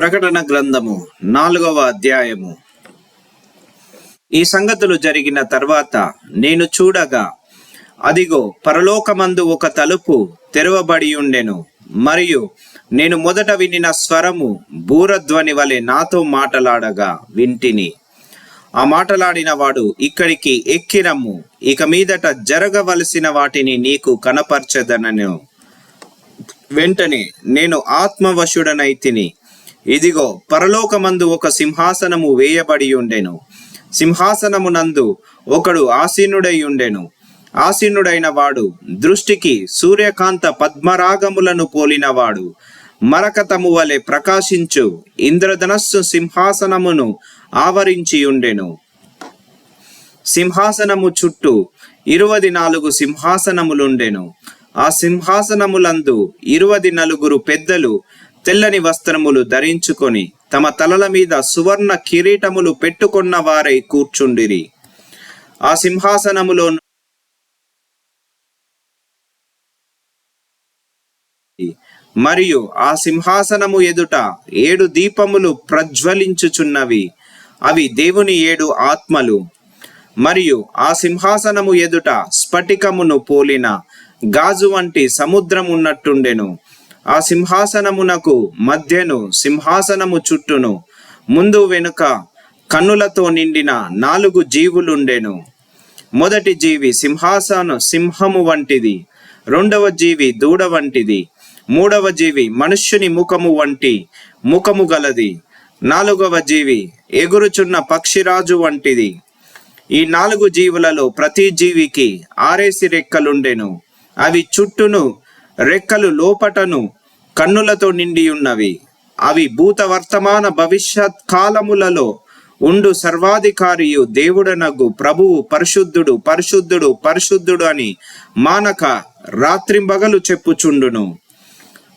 ప్రకటన గ్రంథము నాలుగవ అధ్యాయము. ఈ సంగతులు జరిగిన తర్వాత నేను చూడగా అదిగో పరలోకమందు ఒక తలుపు తెరవబడి ఉండెను మరియు నేను మొదట వినిన స్వరము బూరధ్వని వలె నాతో మాటలాడగా వింటిని. ఆ మాటలాడిన వాడు ఇక్కడికి ఎక్కిరమ్ము ఇక మీదట జరగవలసిన వాటిని నీకు కనపరచదనను. వెంటనే నేను ఆత్మవశుడనైతిని ఇదిగో పరలోకమందు ఒక సింహాసనము వేయబడి ఉండెను. సింహాసనమునందు ఒకడు ఆసీనుడై ఉండెను. ఆసీనుడైన వాడు దృష్టికి సూర్యకాంత పద్మరాగములను పోలినవాడు. మరకతము వలె ప్రకాశించు ఇంద్రధనస్సు సింహాసనమును ఆవరించి ఉండెను. సింహాసనము చుట్టూ ఇరువది నాలుగు సింహాసనములుండెను. ఆ సింహాసనములందు ఇరువది నలుగురు పెద్దలు తెల్లని వస్త్రములు ధరించుకొని తమ తలల మీద సువర్ణ కిరీటములు పెట్టుకున్న వారై కూర్చుండిరి. ఆ సింహాసనములో మరియు ఆ సింహాసనము ఎదుట ఏడు దీపములు ప్రజ్వలించుచున్నవి. అవి దేవుని ఏడు ఆత్మలు. మరియు ఆ సింహాసనము ఎదుట స్ఫటికమును పోలిన గాజు వంటి సముద్రం ఉన్నట్టుండెను ఆ సింహాసనమునకు మధ్యను సింహాసనము చుట్టూను. ముందు వెనుక కన్నులతో నిండిన నాలుగు జీవులుండెను. మొదటి జీవి సింహాసన సింహము వంటిది. రెండవ జీవి దూడ వంటిది. మూడవ జీవి మనుష్యుని ముఖము వంటి ముఖము గలది. నాలుగవ జీవి ఎగురుచున్న పక్షిరాజు వంటిది. ఈ నాలుగు జీవులలో ప్రతి జీవికి ఆరేసి రెక్కలుండెను. అవి చుట్టూను రెక్కలు లోపటను కన్నులతో నిండి ఉన్నవి. అవి భూత వర్తమాన భవిష్యత్ కాలములలో ఉండు సర్వాధికారియు దేవుడనగు ప్రభువు పరిశుద్ధుడు పరిశుద్ధుడు పరిశుద్ధుడు అని మానక రాత్రింబగలు చెప్పుచుండును.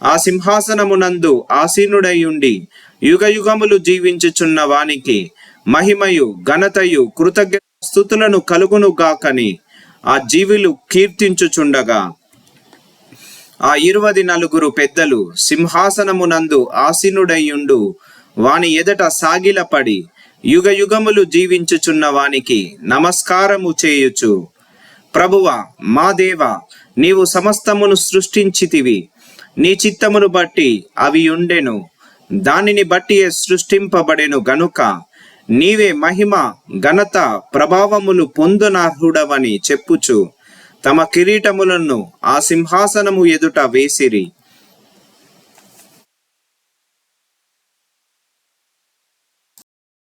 ఆ సింహాసనమునందు ఆసీనుడై ఉండి యుగ యుగములు జీవించుచున్న వానికి మహిమయు ఘనతయు కృతజ్ఞ స్థుతులను కలుగును గాకని ఆ జీవులు కీర్తించుచుండగా ఆ ఇరువది నలుగురు పెద్దలు సింహాసనమునందు ఆసీనుడయ్యుండు. వాని ఎదట సాగిలపడి యుగ యుగములు జీవించుచున్న వానికి నమస్కారము చేయుచు. ప్రభువ మా దేవ నీవు సమస్తమును సృష్టించితివి. నీ చిత్తమును బట్టి అవి ఉండెను. దానిని బట్టియే సృష్టింపబడెను గనుక నీవే మహిమ ఘనత ప్రభావములు పొందునార్హుడవని చెప్పుచు. తమ కిరీటములను ఆ సింహాసనము ఎదుట వేసిరి.